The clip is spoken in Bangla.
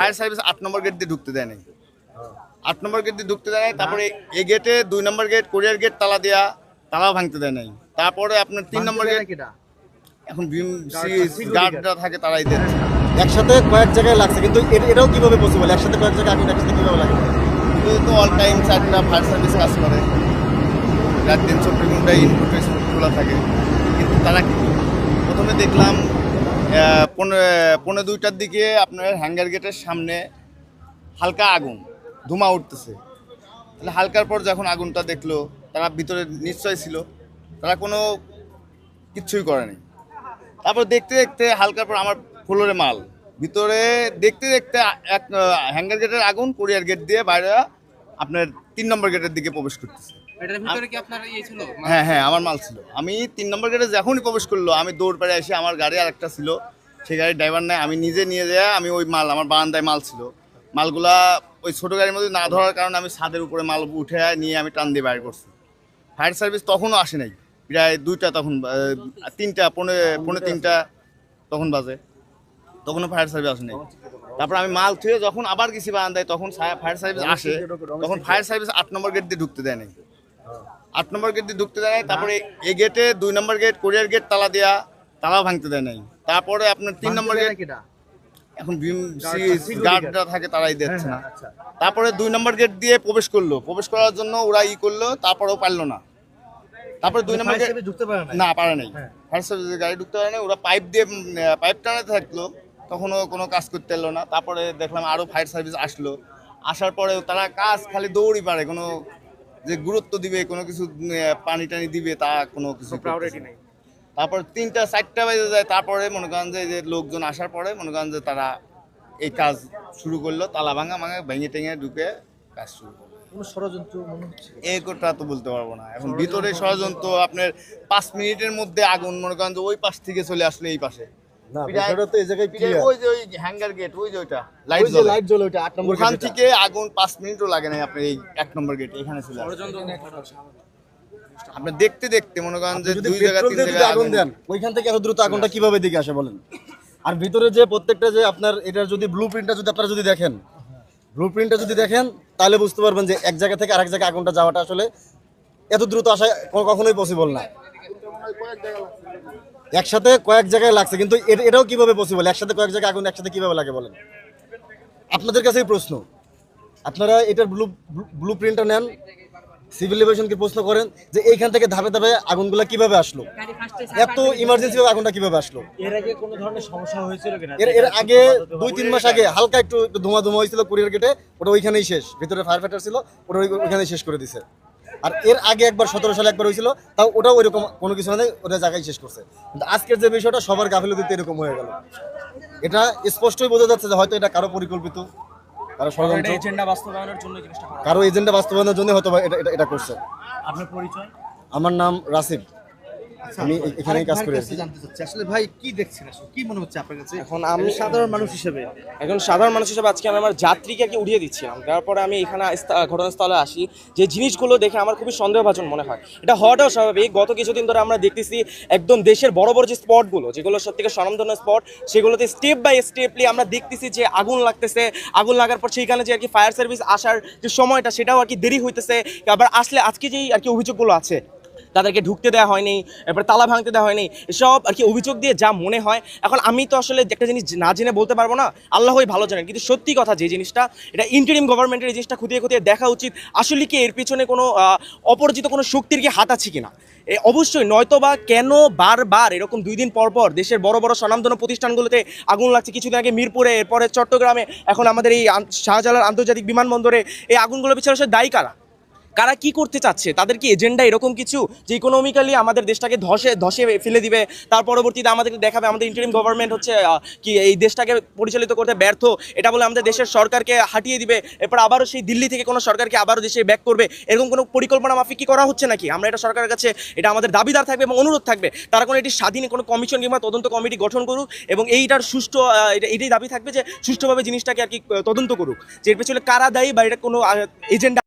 ফায়ার সার্ভিস আট নম্বর গেট দিয়ে ঢুকতে দেয় নাই আট নম্বর গেট দিয়ে ঢুকতে দেয় নাই তারপরে এই গেটে দুই নম্বর গেট কোরিয়ার গেট তালা দেয়া তালাও ভাঙতে দেয় নাই। তারপরে আপনার তিন নম্বর গেট এখন গার্ডরা থাকে তারাই দিচ্ছে একসাথে কয়েক জায়গায় লাগছে কিন্তু এ- এটাও কীভাবে পসিবল একসাথে কয়েক জায়গায় আগুন একসাথে কীভাবে লাগে? কিন্তু তো অল টাইম চারটা ফায়ার সার্ভিস কাজ করে। রাত দিন চব্বিশ ঘণ্টা ইনপুট খোলা থাকে। কিন্তু তারা কি? প্রথমে দেখলাম আহ, পৌনে পৌনে দুইটার দিকে আপনার হ্যাঙ্গার গেটের সামনে হালকা আগুন ধুমা উঠতেছে। তাহলে হালকার পর যখন আগুনটা দেখল তারা ভিতরে নিশ্চয় ছিল তারা কোনো কিচ্ছুই করেনি তারপর দেখতে দেখতে হালকার পর আমার ফ্লোরে মাল। ভিতরে দেখতে দেখতে এক হ্যাঙ্গার গেটের আগুন কোরিয়ার গেট দিয়ে বাইরে আপনার তিন নম্বর গেটের দিকে প্রবেশ করতেছে। এটার ভিতরে কি আপনার ইয়ে ছিল? হ্যাঁ হ্যাঁ আমার মাল ছিল। আমি তিন নম্বর গেটে যখনই প্রবেশ করল আমি দৌড় পেরে এসে আমার গাড়ি আর একটা ছিল। সেই গাড়ির ড্রাইভার নাই আমি নিজে নিয়ে যাই আমি ওই মাল আমার বারান্দায় মাল ছিল। মালগুলা ওই ছোটো গাড়ির মধ্যে না ধরার কারণে আমি ছাদের উপরে মাল উঠে নিয়ে আমি টান দিয়ে বাইর করছি। ফায়ার সার্ভিস তখনও আসে নাই। প্রায় দুইটা তখন তিনটা পৌনে পৌনে তিনটা তখন বাজে। তখনও ফায়ার সার্ভিস আসে নাই। তারপর আমি মাল থুয়ে যখন আবার গেছি বারান্দায় তখন ফায়ার সার্ভিস আসে। তখন ফায়ার সার্ভিস আট নম্বর গেট দিয়ে ঢুকতে দেয় নাই। আট নম্বর গেট দিয়ে ঢুকতে দেয় নাই তারপরে এই গেটে দুই নম্বর গেট কোরিয়ার গেট তালা দেয়া তালাও ভাঙতে দেয় নাই। তারপরে আপনার তিন নম্বর গেট এখন গার্ডরা থাকে তারাই দিচ্ছে না। তারপরে দুই নম্বর গেট দিয়ে প্রবেশ করল। প্রবেশ করার জন্য ওরা ই করল তারপরেও পারল না। তারপরে দুই নম্বর গেট ঢুকতে পারে না পারে নাই। ফায়ার সার্ভিসের গাড়ি ঢুকতে পারে নাই। ওরা পাইপ দিয়ে পাইপ টানাতে থাকল। তখনও কোনো কাজ করতে এলো না। তারপরে দেখলাম আরও ফায়ার সার্ভিস আসলো। আসার পরে তারা কাজ খালি দৌড়ই পারে কোনো যে গুরুত্ব দিবে কোনো কিছু পানি টানি দিবে তা কোনো কিছু প্রায়োরিটি নেই। তারপর তিনটা চারটা বাজে যায় তারপরে মনে করেন যে যে লোকজন আসার পরে মনে করেন যে তারা এই কাজ শুরু করল তালা ভাঙা ভাঙা ভেঙে টেঙে ঢুকে কাজ শুরু করল। ষড়যন্ত্র এই কথা তো বলতে পারব না। এখন ভিতরে ষড়যন্ত্র আপনার পাঁচ মিনিটের মধ্যে আগুন মনে করেন যে ওই পাশ থেকে চলে আসলে এই পাশে। না বিষয়টা তো এই জায়গায় ক্লিয়ার ওই যে ওই হ্যাঙ্গার গেট ওই যে ওইটা। লাইট ওই লাইট জ্বলে। ওইটা আট নম্বর ওখান থেকে আগুন পাঁচ মিনিটও লাগে না আপনি এই এক নম্বর গেট এখানে চলে আপনি দেখতে দেখতে মনে করেন যে দুই জায়গা তিন জায়গা আগুন দেন ওইখান থেকে এত দ্রুত আগুনটা কীভাবে দিকে আসে বলেন? আর ভিতরে যে প্রত্যেকটা যে আপনার এটার যদি ব্লু প্রিন্টটা যদি আপনারা যদি দেখেন ব্লু প্রিন্টটা যদি দেখেন তাহলে বুঝতে পারবেন যে এক জায়গা থেকে আরেক জায়গায় আগুনটা যাওয়াটা আসলে এত দ্রুত আসা কখনোই পসিবল না। একসাথে কয়েক জায়গায় লাগছে কিন্তু এটাও কীভাবে পসিবল একসাথে কয়েক জায়গায় আগুন একসাথে কীভাবে লাগে বলেন? আপনাদের কাছেই প্রশ্ন। আপনারা এটার ব্লু ব্লু প্রিন্টটা নেন সিভিল এভিয়েশনকে প্রশ্ন করেন যে এইখান থেকে ধাপে ধাপে আগুনগুলো কীভাবে আসলো? এত ইমার্জেন্সি ভাবে আগুনটা কীভাবে আসলো? এর আগে কোনো ধরনের সমস্যা হয়েছিল কিনা? এর আগে দুই তিন মাস আগে হালকা একটু একটু ধোঁয়া ধোঁয়া হয়েছিল কুরিয়ার গেটে ওটা ওইখানেই শেষ। ভিতরে ফায়ার ফাইটার ছিল ওটা ওইখানেই শেষ করে দিছে। আর এর আগে একবার সতেরো সালে একবার হয়েছিল তাও ওটাও ওইরকম কোনো কিছু নেই ওটা জায়গায় শেষ করছে। কিন্তু আজকের যে বিষয়টা সবার গাফিলতিতে এরকম হয়ে গেল। এটা স্পষ্টই বোঝা যাচ্ছে যে হয়তো এটা কারও পরিকল্পিত কারও ষড়যন্ত্র এজেন্ডা বাস্তবায়নের জন্য করা এজেন্ডা বাস্তবায়নের জন্য হয়তো এটা এটা- এটা করছে। আপনার পরিচয়? আমার নাম রাসিফ আমি এ- এখানেই কাজ করি কি। জানতে চাচ্ছি। আসলে ভাই কি দেখছেন আসলে? কি মনে হচ্ছে আপনার কাছে? এখন আমি সাধারণ মানুষ হিসেবে এখন সাধারণ মানুষ হিসেবে আজকে আমি আমার যাত্রীকে আর কি উঠিয়ে দিচ্ছিলাম। তারপরে আমি এখানে ঘটনাস্থলে আসি। যে জিনিসগুলো দেখে আমার খুবই সন্দেহভাজন মনে হয়। এটা হওয়াটাও স্বাভাবিক। গত কিছুদিন ধরে আমরা দেখতেছি একদম দেশের বড় বড় যে স্পটগুলো যেগুলো সব থেকে স্বনামধন্য স্পট সেগুলোতে স্টেপ বাই স্টেপলি আমরা দেখতেছি যে আগুন লাগতেছে। আগুন লাগার পর সেইখানে যে আর কি ফায়ার সার্ভিস আসার যে সময়টা সেটাও আর কি দেরি হইতেছে। আবার আসলে আজকে যেই আর কি অভিযোগগুলো আছে তাদেরকে ঢুকতে দেওয়া হয়নি, এরপরে তালা ভাঙতে দেওয়া হয়নি, এসব আর কি অভিযোগ দিয়ে যা মনে হয়। এখন আমি তো আসলে একটা জিনিস না জেনে বলতে পারব না আল্লাহই ভালো জানেন। কিন্তু সত্যি কথা যে জিনিসটা, এটা ইন্টারিম গভর্নমেন্টের এই জিনিসটা খুঁটিয়ে খুঁটিয়ে দেখা উচিত, আসলে কি এর পিছনে কোনো অপরিচিত কোনো শক্তির কি হাত আছে কিনা? এ, অবশ্যই নয়তোবা কেন বারবার এরকম দুই দিন পর পর দেশের বড় বড় স্বনামধন্য প্রতিষ্ঠানগুলোতে আগুন লাগছে? কিছুদিন আগে মিরপুরে, এরপরে চট্টগ্রামে, এখন আমাদের এই শাহজালাল আন্তর্জাতিক বিমানবন্দরে এই আগুনগুলো পিছনে দায়ী কারা? কারা কি করতে চাচ্ছে? তাদের কি এজেন্ডা এরকম কিছু? যে ইকোনমিক্যালি আমাদের দেশটাকে ধসে ধসে ফেলে দিবে, তার পরবর্তীতে আমাদেরকে দেখাবে, আমাদের ইন্টারিম গভর্নমেন্ট হচ্ছে কি এই দেশটাকে পরিচালিত করতে ব্যর্থ, এটা বলে আমাদের দেশের সরকারকে হাঁটিয়ে দিবে, এরপর আবারও সেই দিল্লি থেকে কোনো সরকারকে আবারও দেশে ব্যাক করবে, এরকম কোনো পরিকল্পনা মাফিক কি করা হচ্ছে নাকি? আমরা এটা সরকারের কাছে, এটা আমাদের দাবিদার থাকবে এবং অনুরোধ থাকবে, তারা কোনো এটি স্বাধীন কোনো কমিশন কিংবা তদন্ত কমিটি গঠন করুক এবং এইটার সুষ্ঠু এটা, এটাই দাবি থাকবে যে সুষ্ঠুভাবে জিনিসটাকে আর কি তদন্ত করুক, যে এর পেছনে কারা দায়ী বা এটা কোনো এজেন্ডা